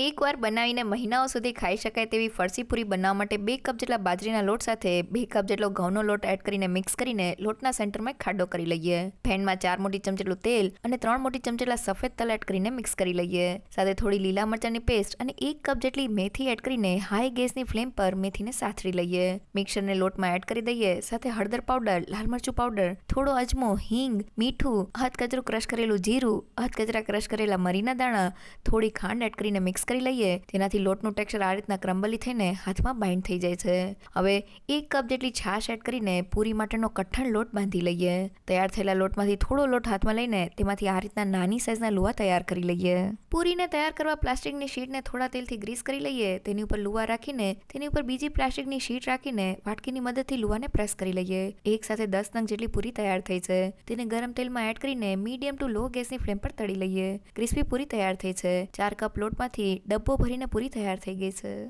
એકવાર બનાવીને મહિનાઓ સુધી ખાઈ શકાય તેવી ફરસી પૂરી બનાવવા માટે બે કપ જેટલા બાજરીના લોટ સાથે બે કપ જેટલો ઘઉંનો લોટ એડ કરીને મિક્સ કરીને લોટના સેન્ટરમાં ખાડો કરી લઈએ. પેનમાં ચાર મોટી ચમચી જેટલું તેલ અને ત્રણ મોટી ચમચી સફેદ તલ એડ કરીને મિક્સ કરી લઈએ. સાથે થોડી લીલા મરચાંની પેસ્ટ અને એક કપ જેટલી મેથી એડ કરીને હાઈ ગેસની ફ્લેમ પર મેથીને સાથરી લઈએ. મિક્સરને લોટમાં એડ કરી દઈએ. સાથે હળદર પાવડર લાલ મરચું પાવડર થોડો અજમો, હિંગ, મીઠું હાથકચરું ક્રશ કરેલું જીરું હથકચરા ક્રશ કરેલા મરીના દાણા, થોડી ખાંડ એડ કરીને મિક્સ કરી લઈએ, તેનાથી લોટનું ટેક્સચર આ રીતના ક્રમ્બલી થઈને હાથમાં બાઇન્ડ થઈ જાય છે. હવે એક કપ જેટલી છાશ એડ કરીને પૂરી માટેનો કઠણ લોટ બાંધી લઈએ. તૈયાર થયેલા લોટમાંથી થોડો લોટ હાથમાં લઈને તેમાંથી આ રીતના નાની સાઇઝના લુવા તૈયાર કરી લઈએ. પૂરીને તૈયાર કરવા પ્લાસ્ટિકની શીટને થોડા તેલથી ગ્રીસ કરી લઈએ. તેની ઉપર લુવા રાખીને, તેની ઉપર બીજી પ્લાસ્ટિકની શીટ રાખીને વાટકીની મદદથી લુવાને પ્રેસ કરી લઈએ. એક સાથે દસ નંગ જેટલી પૂરી તૈયાર થઈ છે. તેને ગરમ તેલમાં એડ કરીને મીડિયમ ટુ લો ગેસની ફ્લેમ પર તળી લઈએ. ક્રિસ્પી પૂરી તૈયાર થઈ છે. ચાર કપ લોટમાંથી ડબ્બો ભરીને પૂરી તૈયાર થઈ ગઈ છે.